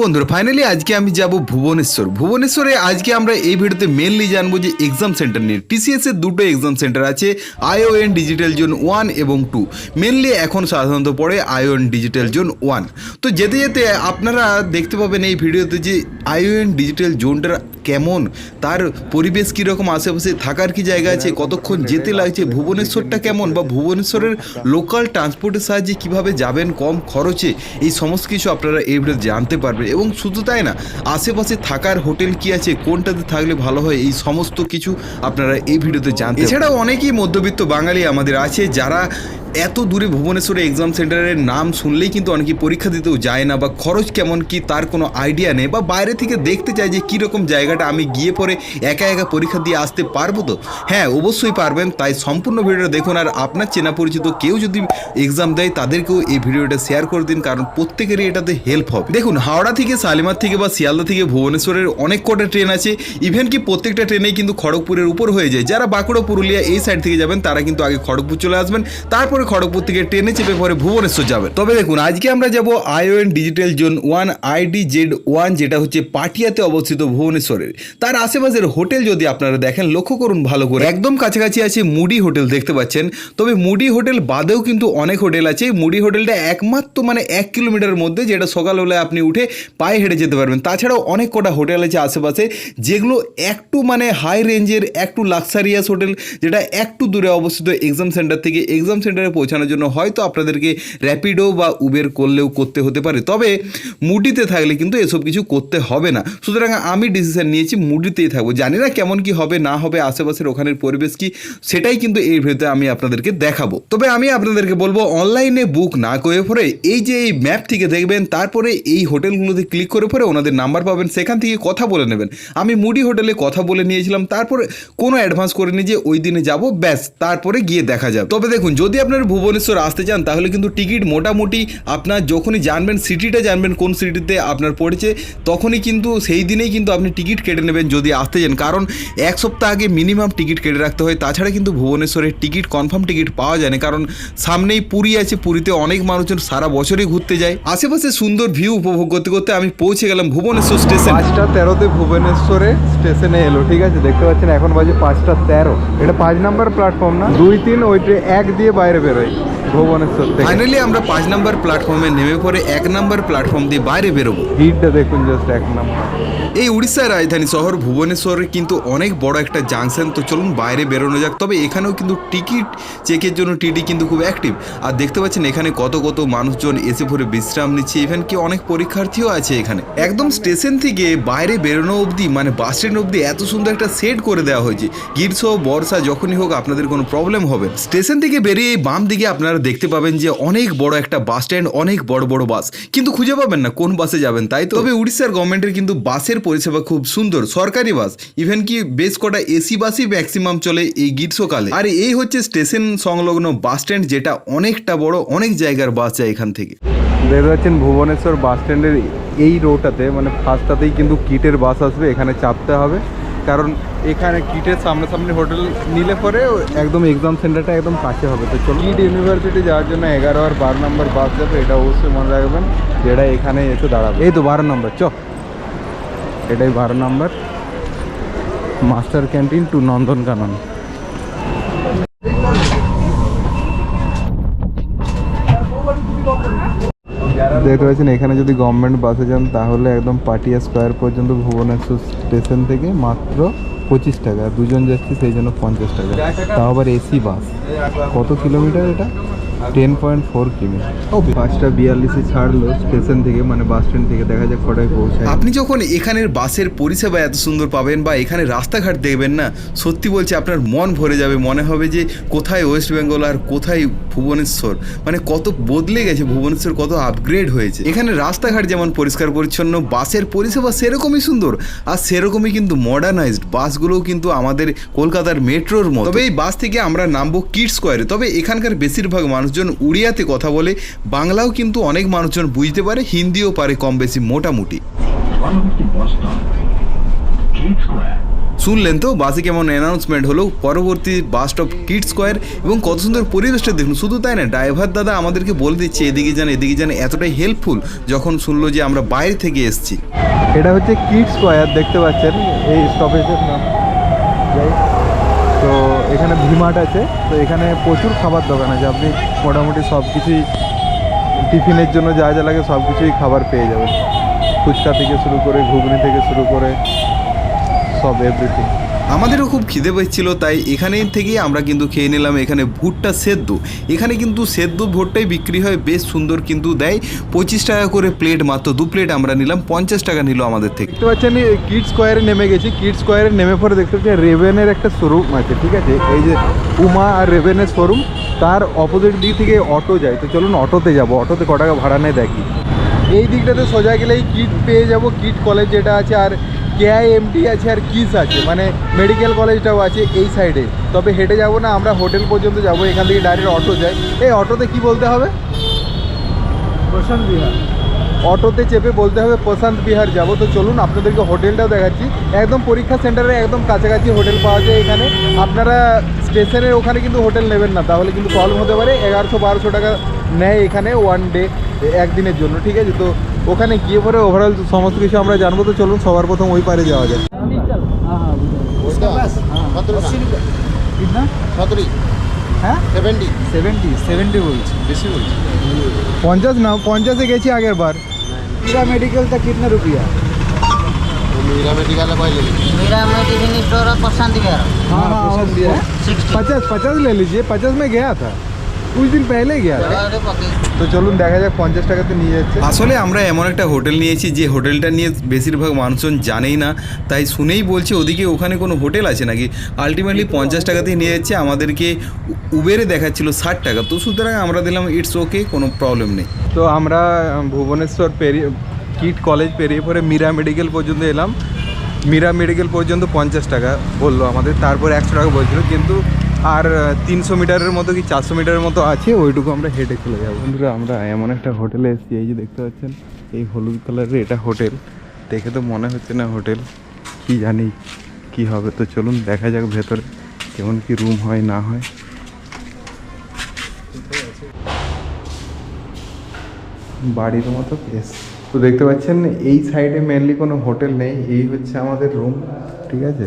বন্ধুরা ফাইনালি আজকে আমি যাব ভুবনেশ্বর। ভুবনেশ্বরে আজকে আমরা এই ভিডিওতে মেনলি জানব যে এক্সাম সেন্টার নিয়ে। টিসিএস এর দুটো এক্সাম সেন্টার আছে আইওএন ডিজিটাল জোন ওয়ান এবং টু মেনলি এখন সাধারণত পড়ে আইওএন ডিজিটাল জোন ওয়ান তো যেতে যেতে আপনারা দেখতে পাবেন এই ভিডিওতে যে আইওএন ডিজিটাল জোনটা কেমন, তার পরিবেশ কীরকম, আশেপাশে থাকার কি জায়গা আছে, কতক্ষণ যেতে লাগছে, ভুবনেশ্বরটা কেমন বা ভুবনেশ্বরের লোকাল ট্রান্সপোর্টের সাহায্যে কীভাবে যাবেন, কম খরচে, এই সমস্ত কিছু আপনারা এই ভিডিও জানতে পারবেন। এবং শুধু তাই না আশেপাশে থাকার হোটেল কি আছে কোনটাতে থাকলে ভালো হয় এই সমস্ত কিছু আপনারা এই ভিডিওতে জানতে এছাড়াও অনেকেই মধ্যবিত্ত বাঙালি আমাদের আছে যারা এত দূরে ভুবনেশ্বরে এক্সাম সেন্টারের নাম শুনলেই কিন্তু অনেকে পরীক্ষা দিতেও যায় না বা খরচ কেমন কি তার কোনো আইডিয়া নেই বা বাইরে থেকে দেখতে চায় যে কীরকম জায়গাটা আমি গিয়ে পরে একা একা পরীক্ষা দিয়ে আসতে পারব তো? হ্যাঁ অবশ্যই পারবেন, তাই সম্পূর্ণ ভিডিওটা দেখুন আর আপনার চেনা পরিচিত কেউ যদি এক্সাম দেয় তাদেরকেও এই ভিডিওটা শেয়ার করে দিন কারণ প্রত্যেকেরই এটাতে হেল্প হবে। দেখুন, হাওড়া থেকে, শালিমার থেকে বা শিয়ালদা থেকে ভুবনেশ্বরের অনেক কটা ট্রেন আছে। ইভেন কি প্রত্যেকটা ট্রেনেই কিন্তু খড়গপুরের উপর হয়ে যায়। যারা বাঁকুড়া, পুরুলিয়া এই সাইড থেকে যাবেন, তারা কিন্তু আগে খড়গপুর চলে আসবেন। তারপরে খড়গপুর থেকে ট্রেনে চেপে পরে ভুবনেশ্বর যাবেন তবে দেখুন, আজকে আমরা যাব iON digital zone one, ID Z one, যেটা হচ্ছে পাটিয়াতে অবস্থিত ভুবনেশ্বরের। তার আশেপাশের হোটেল যদি আপনারা দেখেন, লক্ষ্য করুন ভালো করে। একদম কাছাকাছি আছে মুডি হোটেল, দেখতে পাচ্ছেন। তবে মুডি হোটেল বাদেও কিন্তু অনেক হোটেল আছে। মুডি হোটেলটা একমাত্র মানে এক কিলোমিটারের মধ্যে, যেটা সকালবেলায় আপনি উঠে পায়ে হেঁটে যেতে পারবেন। তাছাড়াও অনেক কটা হোটেল আছে আশেপাশে, যেগুলো একটু মানে হাই রেঞ্জের একটু লাক্সারিয়াস হোটেল, যেটা একটু দূরে অবস্থিত এক্সাম সেন্টার থেকে। এক্সাম সেন্টারে পৌঁছানোর জন্য হয়তো আপনাদেরকে র্যাপিডো বা উবের করলেও করতে হতে পারে। তবে মুডিতে থাকলে কিন্তু এসব কিছু করতে হবে না। সুতরাং আমি ডিসিশন নিয়েছি মুডিতেই থাকব। জানি না কেমন কি হবে, না হবে, আশেপাশের ওখানের পরিবেশ কি, সেটাই কিন্তু এই ভিডিওতে আমি আপনাদেরকে দেখাবো। তবে আমি আপনাদেরকে বলব অনলাইনে বুক না করে পরে এই যে এই ম্যাপ থেকে দেখবেন, তারপরে এই হোটেলগুলোতে ক্লিক করে পরে ওনাদের নাম্বার পাবেন, সেখান থেকে কথা বলে নেবেন। আমি মুডি হোটেলে কথা বলে নিয়েছিলাম, তারপরে কোনো অ্যাডভান্স করে নিয়ে যে ওই দিনে যাব, ব্যাস, তারপরে গিয়ে দেখা যাবে। তবে দেখুন, যদি আপনার ভুবনেশ্বর আসতে চান, তাহলে কিন্তু টিকিট মোটামুটি আপনার যখনই জানবেন সিটিটা জানবেন, কোন সিটিতে আপনার পড়েছে, তখনই কিন্তু সেই দিনেই কিন্তু আপনি টিকিট কেটে নেবেন যদি আসতে চান। কারণ এক সপ্তাহ আগে মিনিমাম টিকিট কেটে রাখতে হয়, তাছাড়া কিন্তু ভুবনেশ্বরের টিকিট, কনফার্ম টিকিট পাওয়া যায় না। কারণ সামনেই পুরী আছে, পুরীতে অনেক মানুষজন সারা বছরই ঘুরতে যায়। আশেপাশে সুন্দর ভিউ উপভোগ করতে করতে আমি পৌঁছে গেলাম ভুবনেশ্বর স্টেশন। পাঁচটা তেরোতে ভুবনেশ্বরে স্টেশনে এলো, ঠিক আছে? দেখতে পাচ্ছেন, এখন বাজে পাঁচটা তেরো। এটা পাঁচ নাম্বার প্ল্যাটফর্ম না? দুই তিন, ওই এক দিয়ে বাইরে বেরোয়। ভুবনেশ্বর থেকে। ফাইনালি আমরা পাঁচ নম্বর প্ল্যাটফর্মে নেমে পরে এক নম্বর প্ল্যাটফর্ম দিয়ে বাইরে বেরোবো। ভিড়টা দেখুন জাস্ট এক নাম্বার। এই উড়িষ্যার রাজধানী শহর ভুবনেশ্বরে কিন্তু অনেক বড় একটা জাংশন তো চলুন বাইরে বেরোনো যাক। তবে এখানেও কিন্তু টিকিট চেকের জন্য টিটি কিন্তু খুব অ্যাক্টিভ আর দেখতে পাচ্ছেন এখানে কত কত মানুষজন এসে পরে বিশ্রাম নিচ্ছে। ইভেন কি অনেক পরীক্ষার্থীও আছে এখানে। একদম স্টেশন থেকে বাইরে বেরোনো অবধি মানে বাস স্ট্যান্ড অবধি এত সুন্দর একটা সেট করে দেওয়া হয়েছে। গ্রীষ্ম বর্ষা যখনই হোক আপনাদের কোনো প্রবলেম হবে। স্টেশন থেকে বেরিয়ে বাম দিকে আপনারা দেখতে পাবেন যে অনেক বড় একটা বাস স্ট্যান্ড, অনেক বড় বড় বাস। কিন্তু খুঁজে পাবেন না কোন বাসে যাবেন, তাই তো? তবে উড়িষ্যার গভর্নমেন্টের কিন্তু বাসের পরিষেবা খুব সুন্দর, সরকারি বাস। ইভেন কি বেশ কটা এসি বাসই ম্যাক্সিমাম চলে এই গ্রীষ্মকালে। আর এই হচ্ছে স্টেশন সংলগ্ন বাস স্ট্যান্ড, যেটা অনেকটা বড়, অনেক জায়গার বাস যায় এখান থেকে। দেখতে পাচ্ছেন ভুবনেশ্বর বাস স্ট্যান্ডের এই রোটাতে মানে ফার্স্টটাতেই কিন্তু কিটের বাস আসবে, এখানে চাপতে হবে। কারণ এখানে কিটের সামনাসামনি হোটেল নিলে পরে একদম এক্সাম সেন্টারটা একদম কাছে হবে। তো চলো কিট ইউনিভার্সিটি যাওয়ার জন্য এগারো আর বারো নম্বর বাস যাবে এটা অবশ্যই মনে রাখবেন। যেটা এখানে এসে দাঁড়াবে। এই তো বারো নম্বর চ। এটাই বারো number master canteen to Nandankanan দেখতে পাচ্ছেন, এখানে যদি গভর্নমেন্ট বাসে যান, তাহলে একদম পাটিয়া স্কোয়ার পর্যন্ত ভুবনেশ্বর স্টেশন থেকে মাত্র পঁচিশ টাকা। দুজন যাচ্ছি, সেই জন্য পঞ্চাশ টাকা। তাও আবার এসি বাস কত কিলোমিটার এটা? টেন পয়েন্ট ফোর কিমি। পাঁচটা বিয়াল্লিশে ছাড়লো স্টেশন থেকে মানে বাস স্ট্যান্ড থেকে দেখা যাক কটায় পৌঁছায়। আপনি যখন এখানের বাসের পরিষেবা এত সুন্দর পাবেন বা এখানে রাস্তাঘাট দেখবেন না সত্যি বলছি আপনার মন ভরে যাবে মনে হবে যে কোথায় ওয়েস্ট বেঙ্গল আর কোথায় ভুবনেশ্বর। মানে কত বদলে গেছে ভুবনেশ্বর কত আপগ্রেড হয়েছে। এখানে রাস্তাঘাট যেমন পরিষ্কার পরিচ্ছন্ন বাসের পরিষেবা সেরকমই সুন্দর আর সেরকমই কিন্তু মডার্নাইজড বাসগুলোও কিন্তু আমাদের কলকাতার মেট্রোর মতো। তবে এই বাস থেকে আমরা নামবো কিড স্কোয়ারে। তবে এখানকার বেশিরভাগ মানুষজন উড়িয়াতে কথা বলে, বাংলাও কিন্তু অনেক মানুষজন বুঝতে পারে, হিন্দিও পারে কম বেশি মোটামুটি। শুনলেন তো? বাসে কেমন অ্যানাউন্সমেন্ট হলো? পরবর্তী বাস স্টপ কিড স্কোয়ার এবং কত সুন্দর পরিবেশটা দেখুন। শুধু তাই না ড্রাইভার দাদা আমাদেরকে বলে দিচ্ছে, এদিকে যান এদিকে যান। এতটাই হেল্পফুল যখন শুনলো যে আমরা বাইরে থেকে এসেছি। এটা হচ্ছে কিড স্কোয়ার দেখতে পাচ্ছেন? এই স্টপেজের নাম তো এখানে ভিমার্ট আছে। তো এখানে প্রচুর খাবার দোকান আছে। আপনি মোটামুটি সব কিছুই টিফিনের জন্য যা যা লাগে সব কিছুই খাবার পেয়ে যাবেন। ফুচকা থেকে শুরু করে, ঘুগনি থেকে শুরু করে, সব এভরিথিং আমাদেরও খুব খিদে পেয়েছিল, তাই এখানে থেকেই আমরা কিন্তু খেয়ে নিলাম এখানে ভুট্টা সেদ্ধ। এখানে কিন্তু সেদ্ধ ভুট্টাই বিক্রি হয়, বেশ সুন্দর কিন্তু দেয়। পঁচিশ টাকা করে প্লেট মাত্র, দু প্লেট আমরা নিলাম, পঞ্চাশ টাকা নিল আমাদের থেকে। দেখতে পাচ্ছেন কিড স্কোয়ারে নেমে গেছি। কিড স্কোয়ারে নেমে পরে দেখতে পাচ্ছি রেভেনের একটা শোরুম আছে, ঠিক আছে? এই যে উমা আর রেভেনের শোরুম তার অপোজিট দিক থেকে অটো যায়। তো চলুন অটোতে যাব, অটোতে ক টাকা ভাড়া নেয় দেখি। এই দিকটাতে সোজা গেলেই কিট পেয়ে যাব কিট কলেজ যেটা আছে, আর কেআইএমটি আছে আর কিস আছে মানে মেডিকেল কলেজটাও আছে এই সাইডে তবে হেঁটে যাব না, আমরা হোটেল পর্যন্ত যাব, এখান থেকে ডাইরেক্ট অটো যায়। এই অটোতে কি বলতে হবে? প্রশান্ত বিহার। অটোতে চেপে বলতে হবে প্রশান্ত বিহার যাব। তো চলুন আপনাদেরকে হোটেলটাও দেখাচ্ছি। একদম পরীক্ষা সেন্টারে একদম কাছাকাছি হোটেল পাওয়া যায় এখানে। আপনারা স্টেশনের ওখানে কিন্তু হোটেল নেবেন না তাহলে কিন্তু প্রবলেম হতে পারে। এগারোশো বারোশো টাকা নেয় এখানে ওয়ান ডে একদিনের জন্য ঠিক আছে? তো ওখানে গিয়ে পরে ওভারঅল সমস্ত কিছু আমরা জানব। তো চলুন সবার প্রথম ওই পারে যাওয়া যায় হ্যাঁ? পঞ্চাশ না পঞ্চাশে গেছি আগের বার। मीरा मेडिकल तक कितना रुपया? मीरा मेडिकल मीरा मेडिकल हाँ, हाँ, पचास पचास ले लीजिए पचास में गया था। কুড়ি দিন পেলে গিয়া তো চলুন দেখা যাক পঞ্চাশ টাকাতে নিয়ে যাচ্ছে। আসলে আমরা এমন একটা হোটেল নিয়েছি যে হোটেলটা নিয়ে বেশিরভাগ মানুষজন জানেই না তাই শুনেই বলছে ওদিকে ওখানে কোনো হোটেল আছে নাকি? আলটিমেটলি পঞ্চাশ টাকাতেই নিয়ে যাচ্ছে আমাদেরকে উবেরে দেখাচ্ছিল ষাট টাকা। তো সুতরাং আমরা দিলাম ইটস ওকে কোনো প্রবলেম নেই। তো আমরা ভুবনেশ্বর পেরিয়ে কিট কলেজ পেরিয়ে পরে মীরা মেডিকেল পর্যন্ত এলাম। মীরা মেডিকেল পর্যন্ত পঞ্চাশ টাকা বলল আমাদের তারপর একশো টাকা বলছিল কিন্তু আর তিনশো মিটারের মতো কি চারশো মিটারের মতো আছে? ওইটুকু আমরা হেঁটে চলে যাব। বন্ধুরা, আমরা এমন একটা হোটেলে এসেছি, এই যে দেখতে পাচ্ছেন, এই হলুদ কালারের এটা হোটেল। দেখে তো মনে হচ্ছে না হোটেল, কি জানি কি হবে। তো চলুন, দেখা যাক ভেতরে কেমন কি রুম হয়, না হয়। বাড়ির মতো প্লেস তো দেখতে পাচ্ছেন, এই সাইডে মেনলি কোনো হোটেল নেই, এই হচ্ছে আমাদের রুম ঠিক আছে?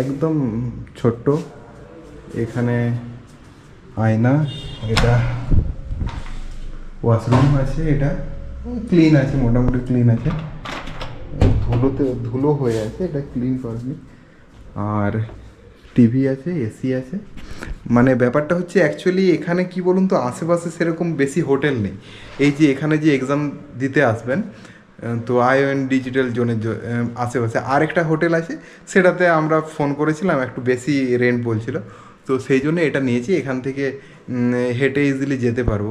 একদম ছোট্ট। এখানে আয়না, এটা ওয়াশরুম আছে, এটা ক্লিন আছে, মোটামুটি ক্লিন আছে। ধুলোতে, ধুলো হয়ে আছে, এটা ক্লিন করেনি আর টিভি আছে এসি আছে। মানে ব্যাপারটা হচ্ছে অ্যাকচুয়ালি এখানে কি বলুন তো, আশেপাশে সেরকম বেশি হোটেল নেই। এই যে এখানে যে এক্সাম দিতে আসবেন তো আইওএন ডিজিটাল জোনের আশেপাশে আরেকটা হোটেল আছে, সেটাতে আমরা ফোন করেছিলাম, একটু বেশি রেন্ট বলছিল। তো সেই জন্য এটা নিয়েছি। এখান থেকে হেঁটে ইজিলি যেতে পারব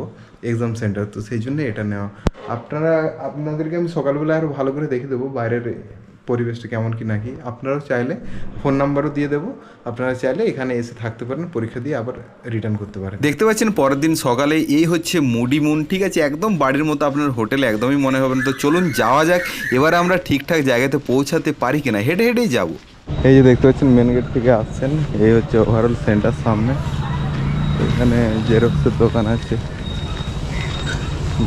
এক্সাম সেন্টার তো সেই জন্য এটা নেওয়া। আপনারা, আপনাদেরকে আমি সকালবেলা আরও ভালো করে দেখে দেবো বাইরের পরিবেশটা কেমন কি নাকি আপনারাও চাইলে ফোন নাম্বারও দিয়ে দেবো। আপনারা চাইলে এখানে এসে থাকতে পারেন, পরীক্ষা দিয়ে আবার রিটার্ন করতে পারেন। দেখতে পাচ্ছেন পরের দিন সকালে এই হচ্ছে মুডি মুন, ঠিক আছে? একদম বাড়ির মতো আপনার হোটেলে, একদমই মনে হবে না। তো চলুন যাওয়া যাক। এবার আমরা ঠিকঠাক জায়গাতে পৌঁছাতে পারি কিনা। হেঁটে হেঁটেই যাব। এই যে দেখতে পাচ্ছেন মেন গেট থেকে আসছেন। এই হচ্ছে ওভারঅল সেন্টার সামনে। এখানে জেরক্সের দোকান আছে।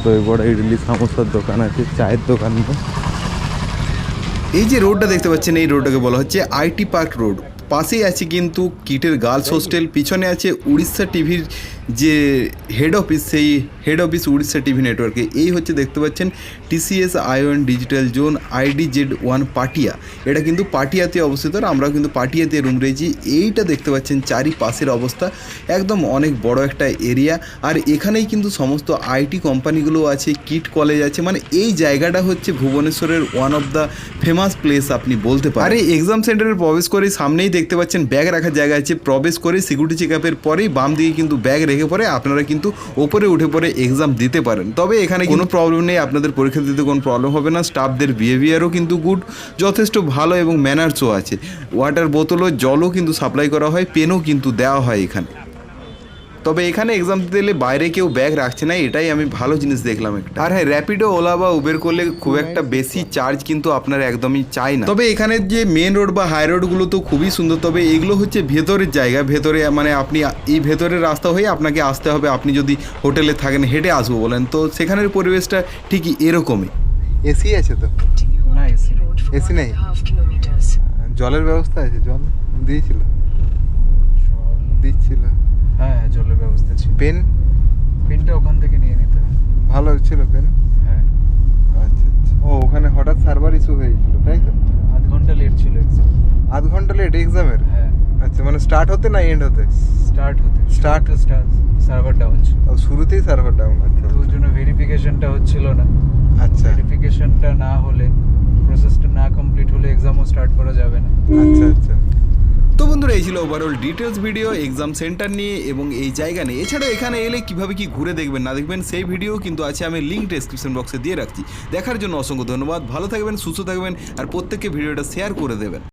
দই বড়া, ইডলি, সামোসার দোকান আছে, চায়ের দোকান এই যে রোডটা দেখতে পাচ্ছেন, এই রোডটাকে বলা হচ্ছে আইটি পার্ক রোড। পাশেই আছে কিন্তু কিটের গার্লস হোস্টেল, পিছনে আছে উড়িষ্যা টিভির যে হেড অফিস সেই হেড অফিস উড়িষ্যা টিভি নেটওয়ার্কে এই হচ্ছে দেখতে পাচ্ছেন TCS iON digital zone ID Z one Patia. এটা কিন্তু পাটিয়াতে অবস্থিত আমরাও কিন্তু পাটিয়াতে রুম রয়েছি। এইটা দেখতে পাচ্ছেন চারিপাশের অবস্থা, একদম অনেক বড় একটা এরিয়া আর এখানেই কিন্তু সমস্ত আইটি কোম্পানিগুলো আছে কিট কলেজ আছে মানে এই জায়গাটা হচ্ছে ভুবনেশ্বরের one of the famous place আপনি বলতে পারেন। আরে এক্সাম সেন্টারে প্রবেশ করে সামনেই দেখতে পাচ্ছেন ব্যাগ রাখার জায়গা আছে। প্রবেশ করে সিকিউরিটি চেক আপের পরেই বাম দিকে কিন্তু ব্যাগ রেখে পরে আপনারা কিন্তু ওপরে উঠে পরে এক্সাম দিতে পারেন। তবে এখানে কোনো প্রবলেম নেই, আপনাদের পরীক্ষা দিতে কোনো প্রবলেম হবে না। স্টাফদের বিহেভিয়ারও কিন্তু গুড যথেষ্ট ভালো এবং ম্যানার্সও আছে। ওয়াটার বোতলও জলও কিন্তু সাপ্লাই করা হয় পেনও কিন্তু দেওয়া হয় এখানে। তবে এখানে এক্সাম দিতে এলে বাইরে কেউ ব্যাগ রাখছে না এটাই আমি ভালো জিনিস দেখলাম একটা। আর হ্যাঁ র্যাপিডো ওলা বা উবের করলে খুব একটা বেশি চার্জ কিন্তু আপনার একদমই চাই না। তবে এখানে যে মেন রোড বা হাই রোডগুলো তো খুবই সুন্দর তবে এগুলো হচ্ছে ভেতরের জায়গা ভেতরে মানে আপনি এই ভেতরের রাস্তা হয়ে আপনাকে আসতে হবে আপনি যদি হোটেলে থাকেন হেঁটে আসব বলেন। তো সেখানের পরিবেশটা ঠিকই এরকমই। এসি আছে তো? না এসি এসি নেই? জলের ব্যবস্থা আছে জল দিয়েছিল। দিচ্ছিল। হ্যাঁ পেন পেনটা ওখান থেকে নিয়ে নিতে হবে। ভালো ছিল পেন হ্যাঁ। আচ্ছা আচ্ছা। ও ওখানে হঠাৎ সার্ভার ইস্যু হয়েছিল তাই তো? আধ ঘণ্টা লেট ছিল এক্সাম আধ ঘণ্টা লেট এক্সামের হ্যাঁ। আচ্ছা মানে স্টার্ট হতে না এন্ড হতে? স্টার্ট হতে। Start? স্টার্ট সার্ভার ডাউন ছিল। শুরুতেই সার্ভার ডাউন আচ্ছা তো ওই জন্য ভেরিফিকেশনটা হচ্ছিল না। আচ্ছা। ভেরিফিকেশনটা না হলে প্রসেসটা না কমপ্লিট হলে এক্সামও স্টার্ট করা যাবে না। আচ্ছা আচ্ছা। তো বন্ধুরা, এই ছিল overall details video exam centre নিয়ে এবং এই জায়গা নিয়ে। এছাড়াও এখানে এলে কীভাবে কি ঘুরে দেখবেন, না দেখবেন, সেই ভিডিও কিন্তু আছে আমি লিঙ্ক ডেসক্রিপশন বক্সে দিয়ে রাখছি। দেখার জন্য অসংখ্য ধন্যবাদ, ভালো থাকবেন, সুস্থ থাকবেন, আর প্রত্যেককে ভিডিওটা শেয়ার করে দেবেন।